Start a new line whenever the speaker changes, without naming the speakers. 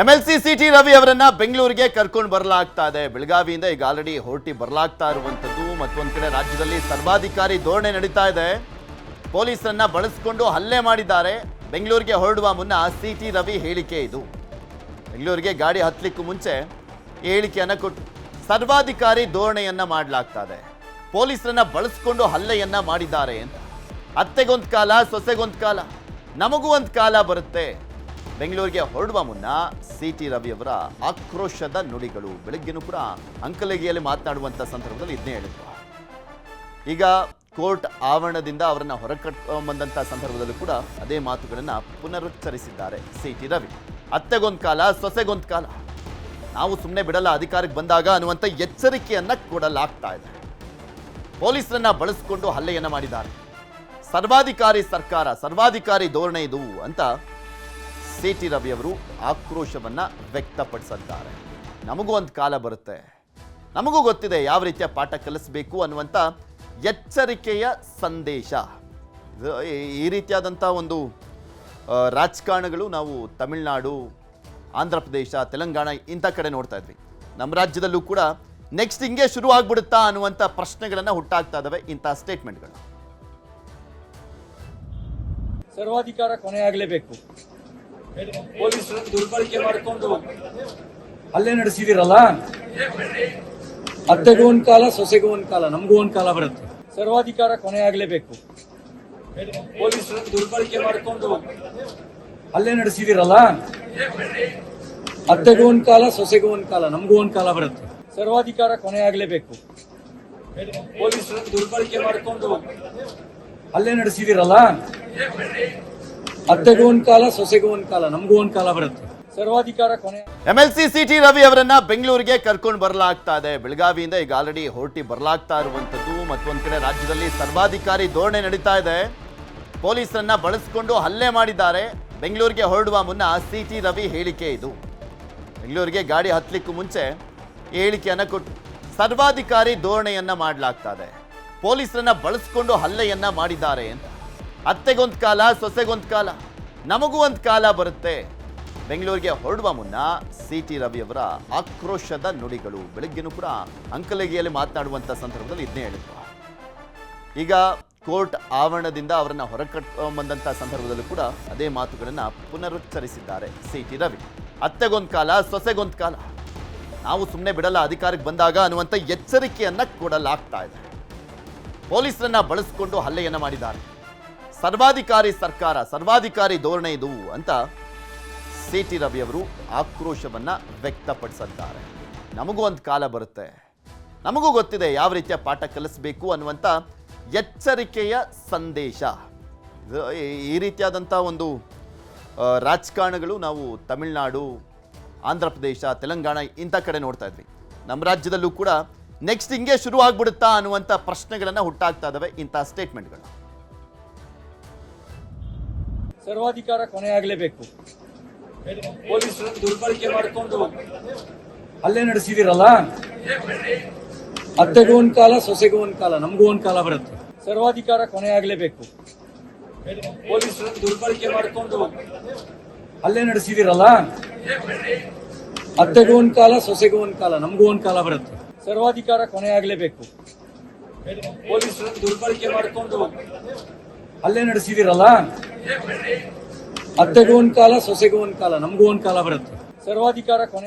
M L C C T Ravi ಅವರನ್ನ ಬೆಂಗಳೂರಿಗೆ ಕರ್ಕೊಂಡು ಬರಲಾಗ್ತಾ ಇದೆ. ಬೆಳಗಾವಿಯಿಂದ ಈಗ ಆಲ್ರೆಡಿ ಹೊರಟಿ ಬರಲಾಗ್ತಾ ಇರುವಂಥದ್ದು ಮತ್ತೊಂದು ಕಡೆ ರಾಜ್ಯದಲ್ಲಿ ಸರ್ವಾಧಿಕಾರಿ ಧೋರಣೆ ನಡೀತಾ ಇದೆ. ಪೊಲೀಸರನ್ನ ಬಳಸಿಕೊಂಡು ಹಲ್ಲೆ ಮಾಡಿದ್ದಾರೆ. ಬೆಂಗಳೂರಿಗೆ ಹೊರಡುವ ಮುನ್ನ ಸಿ ಟಿ ರವಿ ಹೇಳಿಕೆ ಇದು. ಬೆಂಗಳೂರಿಗೆ ಗಾಡಿ ಹತ್ತಲಿಕ್ಕೂ ಮುಂಚೆ ಈ ಹೇಳಿಕೆಯನ್ನ ಕೊಟ್ಟು ಸರ್ವಾಧಿಕಾರಿ ಧೋರಣೆಯನ್ನ ಮಾಡಲಾಗ್ತಾ ಇದೆ. ಪೊಲೀಸರನ್ನ ಬಳಸಿಕೊಂಡು ಹಲ್ಲೆಯನ್ನ ಮಾಡಿದ್ದಾರೆ ಅಂತ. ಅತ್ತೆಗೊಂದು ಕಾಲ, ಸೊಸೆಗೊಂದು ಕಾಲ, ನಮಗೂ ಒಂದು ಕಾಲ ಬರುತ್ತೆ. ಬೆಂಗಳೂರಿಗೆ ಹೊರಡುವ ಮುನ್ನ ಸಿ ಟಿ ರವಿ ಅವರ ಆಕ್ರೋಶದ ನುಡಿಗಳು. ಬೆಳಗ್ಗೆನೂ ಕೂಡ ಅಂಕಲಗಿಯಲ್ಲಿ ಮಾತನಾಡುವಂಥ ಸಂದರ್ಭದಲ್ಲಿ ಇದನ್ನೇ ಹೇಳಿದ್ರು. ಈಗ ಕೋರ್ಟ್ ಆವರಣದಿಂದ ಅವರನ್ನ ಬಂದಂತ ಸಂದರ್ಭದಲ್ಲೂ ಕೂಡ ಅದೇ ಮಾತುಗಳನ್ನ ಪುನರುಚ್ಚರಿಸಿದ್ದಾರೆ ಸಿ ಟಿ ರವಿ. ಅತ್ತೆಗೊಂದ್ ಕಾಲ, ಸೊಸೆಗೊಂದು ಕಾಲ. ನಾವು ಸುಮ್ಮನೆ ಬಿಡಲ್ಲ, ಅಧಿಕಾರಕ್ಕೆ ಬಂದಾಗ ಅನ್ನುವಂಥ ಎಚ್ಚರಿಕೆಯನ್ನ ಕೊಡಲಾಗ್ತಾ ಇದೆ. ಪೊಲೀಸರನ್ನ ಬಳಸಿಕೊಂಡು ಹಲ್ಲೆಯನ್ನ ಮಾಡಿದ್ದಾರೆ. ಸರ್ವಾಧಿಕಾರಿ ಸರ್ಕಾರ, ಸರ್ವಾಧಿಕಾರಿ ಧೋರಣೆ ಇದು ಅಂತ ಸಿ ಟಿ ರವಿ ಅವರು ಆಕ್ರೋಶವನ್ನು ವ್ಯಕ್ತಪಡಿಸಿದ್ದಾರೆ. ನಮಗೂ ಒಂದು ಕಾಲ ಬರುತ್ತೆ. ನಮಗೂ ಗೊತ್ತಿದೆ ಯಾವ ರೀತಿಯ ಪಾಠ ಕಲಿಸಬೇಕು ಅನ್ನುವಂಥ ಎಚ್ಚರಿಕೆಯ ಸಂದೇಶ. ಈ- ರೀತಿಯಾದಂಥ ಒಂದು ರಾಜಕಾರಣಗಳು ನಾವು ತಮಿಳುನಾಡು, ಆಂಧ್ರ ಪ್ರದೇಶ, ತೆಲಂಗಾಣ ಇಂಥ ಕಡೆ ನೋಡ್ತಾ ಇದ್ವಿ. ನಮ್ಮ ರಾಜ್ಯದಲ್ಲೂ ಕೂಡ ನೆಕ್ಸ್ಟ್ ಹಿಂಗೆ ಶುರು ಆಗ್ಬಿಡುತ್ತಾ ಅನ್ನುವಂಥ ಪ್ರಶ್ನೆಗಳನ್ನು ಹುಟ್ಟಾಗ್ತಾ ಇದ್ದಾವೆ ಇಂಥ ಸ್ಟೇಟ್ಮೆಂಟ್ಗಳು
ಸರ್ವಾಧಿಕಾರ ಕೊನೆಯಾಗಲೇಬೇಕು. ಪೊಲೀಸರನ್ನು ದುರ್ಬಳಕೆ ಮಾಡಿಕೊಂಡು ಅಲ್ಲೇ ನಡೆಸಿದಿರಲ್ಲ? ಅತ್ತೆಗೂ ಒಂದ್ ಕಾಲ, ಸೊಸೆಗೂ ಒಂದ್ ಕಾಲ, ನಮಗೂ ಒಂದ್ ಕಾಲ ಬರುತ್ತೆ. ಸರ್ವಾಧಿಕಾರ ಕೊನೆಯಾಗಲೇಬೇಕು ಪೊಲೀಸರನ್ನು ದುರ್ಬಳಕೆ ಮಾಡಿಕೊಂಡು ಅಲ್ಲೇ ನಡೆಸಿದಿರಲ್ಲ? ಅತ್ತೆಗೂ ಒಂದ್ ಕಾಲ, ಸೊಸೆಗೂ ಒಂದ್ ಕಾಲ, ನಮಗೂ ಒಂದ್ ಕಾಲ ಬರುತ್ತೆ. ಸರ್ವಾಧಿಕಾರ ಕೊನೆಯಾಗಲೇಬೇಕು ಪೊಲೀಸರನ್ನು ದುರ್ಬಳಕೆ ಮಾಡಿಕೊಂಡು ಅಲ್ಲೇ ನಡೆಸಿದಿರಲ್ಲ? ಅತ್ತೆಗೂ ಒಂದ್ ಕಾಲ ಸೊಸೆಗೂ ಒಂದ್ ಕಾಲ, ನಮಗೂ ಒಂದ್ ಕಾಲ ಬರುತ್ತೆ. ಸರ್ವಾಧಿಕಾರ ಕೊನೆ.
M L C CT Ravi ಅವರನ್ನ ಬೆಂಗಳೂರಿಗೆ ಕರ್ಕೊಂಡು ಬರಲಾಗ್ತಾ ಇದೆ. ಬೆಳಗಾವಿಯಿಂದ ಈಗ ಆಲ್ರೆಡಿ ಹೊರಟಿ ಬರಲಾಗ್ತಾ ಇರುವಂಥದ್ದು ಮತ್ತೊಂದು ಕಡೆ ರಾಜ್ಯದಲ್ಲಿ ಸರ್ವಾಧಿಕಾರಿ ಧೋರಣೆ ನಡೀತಾ ಇದೆ. ಪೊಲೀಸರನ್ನ ಬಳಸಿಕೊಂಡು ಹಲ್ಲೆ ಮಾಡಿದ್ದಾರೆ. ಬೆಂಗಳೂರಿಗೆ ಹೊರಡುವ ಮುನ್ನ ಸಿ ಟಿ ರವಿ ಹೇಳಿಕೆ ಇದು. ಬೆಂಗಳೂರಿಗೆ ಗಾಡಿ ಹತ್ತಲಿಕ್ಕೂ ಮುಂಚೆ ಈ ಹೇಳಿಕೆಯನ್ನ ಕೊಟ್ಟು ಸರ್ವಾಧಿಕಾರಿ ಧೋರಣೆಯನ್ನ ಮಾಡಲಾಗ್ತಾ ಇದೆ. ಪೊಲೀಸರನ್ನ ಬಳಸಿಕೊಂಡು ಹಲ್ಲೆಯನ್ನ ಮಾಡಿದ್ದಾರೆ ಅಂತ. ಅತ್ತೆಗೊಂದು ಕಾಲ, ಸೊಸೆಗೊಂದು ಕಾಲ, ನಮಗೂ ಒಂದು ಕಾಲ ಬರುತ್ತೆ. ಬೆಂಗಳೂರಿಗೆ ಹೊರಡುವ ಮುನ್ನ ಸಿ ಟಿ ರವಿ ಅವರ ಆಕ್ರೋಶದ ನುಡಿಗಳು. ಬೆಳಗ್ಗೆನೂ ಕೂಡ ಅಂಕಲಗಿಯಲ್ಲಿ ಮಾತನಾಡುವಂಥ ಸಂದರ್ಭದಲ್ಲಿ ಇದನ್ನೇ ಹೇಳಿದ್ರು. ಈಗ ಕೋರ್ಟ್ ಆವರಣದಿಂದ ಅವರನ್ನು ಬಂದಂಥ ಸಂದರ್ಭದಲ್ಲೂ ಕೂಡ ಅದೇ ಮಾತುಗಳನ್ನು ಪುನರುಚ್ಚರಿಸಿದ್ದಾರೆ ಸಿ ಟಿ ರವಿ. ಅತ್ತೆಗೊಂದು ಕಾಲ, ಸೊಸೆಗೊಂದು ಕಾಲ. ನಾವು ಸುಮ್ಮನೆ ಬಿಡಲ್ಲ, ಅಧಿಕಾರಕ್ಕೆ ಬಂದಾಗ ಅನ್ನುವಂಥ ಎಚ್ಚರಿಕೆಯನ್ನು ಕೊಡಲಾಗ್ತಾ ಇದೆ. ಪೊಲೀಸರನ್ನ ಬಳಸಿಕೊಂಡು ಹಲ್ಲೆಯನ್ನು ಮಾಡಿದ್ದಾರೆ. ಸರ್ವಾಧಿಕಾರಿ ಸರ್ಕಾರ, ಸರ್ವಾಧಿಕಾರಿ ಧೋರಣೆ ಇದು ಅಂತ ಸಿ ಟಿ ರವಿ ಅವರು ಆಕ್ರೋಶವನ್ನ ವ್ಯಕ್ತಪಡಿಸಿದ್ದಾರೆ. ನಮಗೂ ಒಂದು ಕಾಲ ಬರುತ್ತೆ. ನಮಗೂ ಗೊತ್ತಿದೆ ಯಾವ ರೀತಿಯ ಪಾಠ ಕಲಿಸಬೇಕು ಅನ್ನುವಂಥ ಎಚ್ಚರಿಕೆಯ ಸಂದೇಶ. ಈ- ರೀತಿಯಾದಂಥ ಒಂದು ರಾಜಕಾರಣಗಳು ನಾವು ತಮಿಳುನಾಡು, ಆಂಧ್ರ ಪ್ರದೇಶ, ತೆಲಂಗಾಣ ಇಂಥ ಕಡೆ ನೋಡ್ತಾ ಇದ್ವಿ. ನಮ್ಮ ರಾಜ್ಯದಲ್ಲೂ ಕೂಡ ನೆಕ್ಸ್ಟ್ ಹಿಂಗೆ ಶುರು ಆಗ್ಬಿಡುತ್ತಾ ಅನ್ನುವಂಥ ಪ್ರಶ್ನೆಗಳನ್ನು ಹುಟ್ಟಾಗ್ತಾ ಇದ್ದಾವೆ ಇಂಥ ಸ್ಟೇಟ್ಮೆಂಟ್ಗಳು
ಸರ್ವಾಧಿಕಾರ ಕೊನೆಯಾಗಲೇಬೇಕು. ಪೊಲೀಸರನ್ನು ದುರ್ಬಳಕೆ ಮಾಡಿಕೊಂಡು ಹಲ್ಲೆ ನಡೆಸಿದಿರಲ್ಲ? ಅತ್ತೆಗೂ ಒಂದ್ ಕಾಲ ಸೊಸೆಗೂ ಒಂದ್ ಕಾಲ ನಮಗೂ ಒಂದ್ ಕಾಲ ಬರುತ್ತೆ. ಸರ್ವಾಧಿಕಾರ ಕೊನೆಯಾಗಲೇಬೇಕು. ಪೊಲೀಸರನ್ನು ದುರ್ಬಳಕೆ ಮಾಡಿಕೊಂಡು ಹಲ್ಲೆ ನಡೆಸಿದಿರಲ್ಲ? ಅತ್ತೆಗೂ ಒಂದ್ ಕಾಲ ಸೊಸೆಗೂ ಒಂದ್ ಕಾಲ ನಮಗೂ ಒಂದ್ ಕಾಲ ಬರುತ್ತೆ. ಸರ್ವಾಧಿಕಾರ ಕೊನೆಯಾಗಲೇಬೇಕು. ಪೊಲೀಸರನ್ನು ದುರ್ಬಳಕೆ ಮಾಡಿಕೊಂಡು ಹಲ್ಲೆ ನಡೆಸಿದಿರಲ್ಲ? ಅತ್ತೆಗೂ ಒಂದು ಕಾಲ ಸೊಸೆಗೂ ಒಂದು ಕಾಲ ನಮಗೂ ಒಂದ್ ಕಾಲ ಬರುತ್ತೆ. ಸರ್ವಾಧಿಕಾರ ಕೊನೆ.